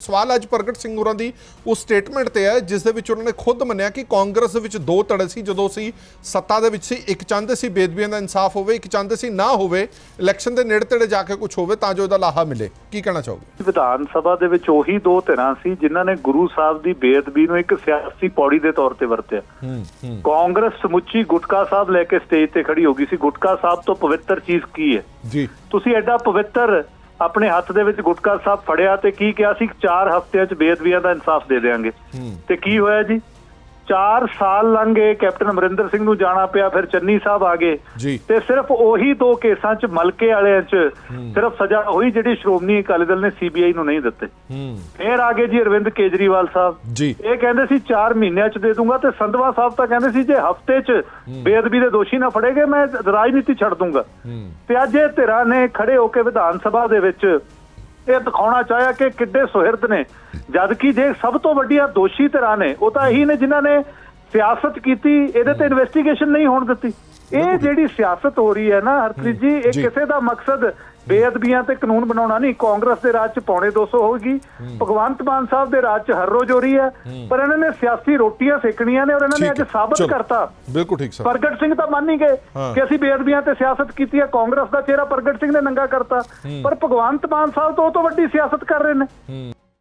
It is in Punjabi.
ਸਵਾਲ ਅੱਜ ਪ੍ਰਗਟ ਸਿੰਘ ਹੋਰਾਂ ਦੀ ਉਸ ਸਟੇਟਮੈਂਟ ਤੇ ਹੈ ਜਿਸ ਦੇ ਵਿੱਚ ਉਹਨਾਂ ਨੇ ਖੁਦ ਮੰਨਿਆ ਕਿ ਕਾਂਗਰਸ ਵਿੱਚ ਦੋ ਧੜੇ ਸੀ ਜਦੋਂ ਸੀ ਸੱਤਾ ਦੇ ਵਿੱਚ ਸੀ ਇੱਕ ਚਾਹੁੰਦੇ ਸੀ ਬੇਦਬੀਆਂ ਦਾ ਇਨਸਾਫ ਹੋਵੇ ਇੱਕ ਚਾਹੁੰਦੇ ਸੀ ਨਾ ਹੋਵੇ ਇਲੈਕਸ਼ਨ ਦੇ ਨੇੜੇ ਤੇੜੇ ਜਾ ਕੇ ਕੁਝ ਹੋਵੇ ਤਾਂ ਜੋ ਇਹਦਾ ਲਾਹਾ ਮਿਲੇ। ਕੀ ਕਹਿਣਾ ਚਾਹੋਗੇ? ਵਿਧਾਨ ਸਭਾ ਦੇ ਵਿੱਚ ਉਹੀ ਦੋ ਧਿਰਾਂ ਸੀ ਜਿਨ੍ਹਾਂ ਨੇ ਗੁਰੂ ਸਾਹਿਬ ਦੀ ਬੇਅਦਬੀ ਨੂੰ ਇੱਕ ਸਿਆਸੀ ਪੌੜੀ ਦੇ ਤੌਰ ਤੇ ਵਰਤਿਆ। ਕਾਂਗਰਸ ਸਮੁੱਚੀ ਗੁਟਕਾ ਸਾਹਿਬ ਲੈ ਕੇ ਸਟੇਜ ਤੇ ਖੜੀ ਹੋ ਗਈ ਸੀ। ਗੁਟਕਾ ਸਾਹਿਬ ਤੋਂ ਪਵਿੱਤਰ ਚੀਜ਼ ਕੀ ਹੈ? ਜੀ। ਤੁਸੀਂ ਐਡਾ ਪਵਿੱਤਰ ਆਪਣੇ ਹੱਥ ਦੇ ਵਿੱਚ ਗੁਟਕਾ ਸਾਹਿਬ ਫੜਿਆ ਤੇ ਕੀ ਕਿਹਾ ਸੀ? 4 ਹਫ਼ਤਿਆਂ 'ਚ ਬੇਅਦਬੀਆਂ ਦਾ ਇਨਸਾਫ ਦੇ ਦੇਵਾਂਗੇ ਤੇ ਕੀ ਹੋਇਆ ਜੀ? 4 ਸਾਲ ਲੰਘ ਗਏ ਕੈਪਟਨ ਅਮਰਿੰਦਰ ਸਿੰਘ ਨੂੰ ਜਾਣਾ ਪਿਆ ਫਿਰ ਚੰਨੀ ਸਾਹਿਬ ਆ ਗਏ। ਤੇ ਸਿਰਫ ਉਹੀ ਦੋ ਕੇਸਾਂ 'ਚ ਮਲਕੇ ਵਾਲਿਆਂ 'ਚ ਸਿਰਫ ਸਜ਼ਾ ਹੋਈ ਜਿਹੜੀ ਸ਼੍ਰੋਮਣੀ ਅਕਾਲੀ ਦਲ ਨੇ ਸੀਬੀਆਈ ਨੂੰ ਨਹੀਂ ਦਿੱਤੇ। ਫੇਰ ਆ ਗਏ ਜੀ ਅਰਵਿੰਦ ਕੇਜਰੀਵਾਲ ਸਾਹਿਬ। ਇਹ ਕਹਿੰਦੇ ਸੀ 4 ਮਹੀਨਿਆਂ 'ਚ ਦੇ ਦੂੰਗਾ ਤੇ ਸੰਧਵਾ ਸਾਹਿਬ ਤਾਂ ਕਹਿੰਦੇ ਸੀ ਜੇ ਹਫ਼ਤੇ 'ਚ ਬੇਅਦਬੀ ਦੇ ਦੋਸ਼ੀ ਨਾ ਫੜੇਗੇ ਮੈਂ ਰਾਜਨੀਤੀ ਛੱਡ ਦੂੰਗਾ। ਤੇ ਅੱਜ ਇਹ ਧਿਰਾਂ ਨੇ ਖੜੇ ਹੋ ਕੇ ਵਿਧਾਨ ਸਭਾ ਦੇ ਵਿੱਚ ਇਹ ਦਿਖਾਉਣਾ ਚਾਹਿਆ ਕਿ ਕਿੱਡੇ ਸੁਹਿਰਦ ਨੇ। ਜਦ ਕਿ ਜੇ ਸਭ ਤੋਂ ਵੱਡੀਆਂ ਦੋਸ਼ੀ ਧਿਰਾਂ ਨੇ, ਉਹ ਤਾਂ ਇਹੀ ਨੇ ਜਿਨ੍ਹਾਂ ਨੇ ਸਿਆਸਤ ਕੀਤੀ, ਇਹਦੇ ਤੇ ਇਨਵੈਸਟੀਗੇਸ਼ਨ ਨਹੀਂ ਹੋਣ ਦਿੱਤੀ। ਇਹ ਜਿਹੜੀ ਸਿਆਸਤ ਹੋ ਰਹੀ ਹੈ ਨਾ ਹਰਪ੍ਰੀਤ ਜੀ ਇਹ। ਕਿਸੇ ਦਾ ਮਕਸਦ ਬੇਅਦਬੀਆਂ ਤੇ ਕਾਨੂੰਨ ਬਣਾਉਣਾ ਨਹੀਂ। ਕਾਂਗਰਸ ਦੇ ਰਾਜ ਚ ਪੌਣੇ 200 ਹੋਗੀ ਭਗਵੰਤ ਮਾਨ ਸਾਹਿਬ ਦੇ ਰਾਜ ਚ ਹਰ ਰੋਜ਼ ਹੋ ਰਹੀ ਹੈ। ਪਰ ਇਹਨਾਂ ਨੇ ਸਿਆਸੀ ਰੋਟੀਆਂ ਸੇਕਣੀਆਂ ਨੇ ਔਰ ਇਹਨਾਂ ਨੇ ਅੱਜ ਸਾਬਤ। ਕਰਤਾ। ਬਿਲਕੁਲ ਠੀਕ ਸਰ। ਪ੍ਰਗਟ ਸਿੰਘ ਤਾਂ ਮੰਨ ਹੀ ਗਏ। ਕਿ ਅਸੀਂ ਬੇਅਦਬੀਆਂ ਤੇ ਸਿਆਸਤ ਕੀਤੀ ਹੈ। ਕਾਂਗਰਸ ਦਾ ਚਿਹਰਾ ਪ੍ਰਗਟ ਸਿੰਘ ਨੇ ਨੰਗਾ ਕਰਤਾ। ਪਰ ਭਗਵੰਤ ਮਾਨ ਸਾਹਿਬ ਤੋਂ ਉਹ ਤੋਂ ਵੱਡੀ ਸਿਆਸਤ ਕਰ ਰਹੇ ਨੇ।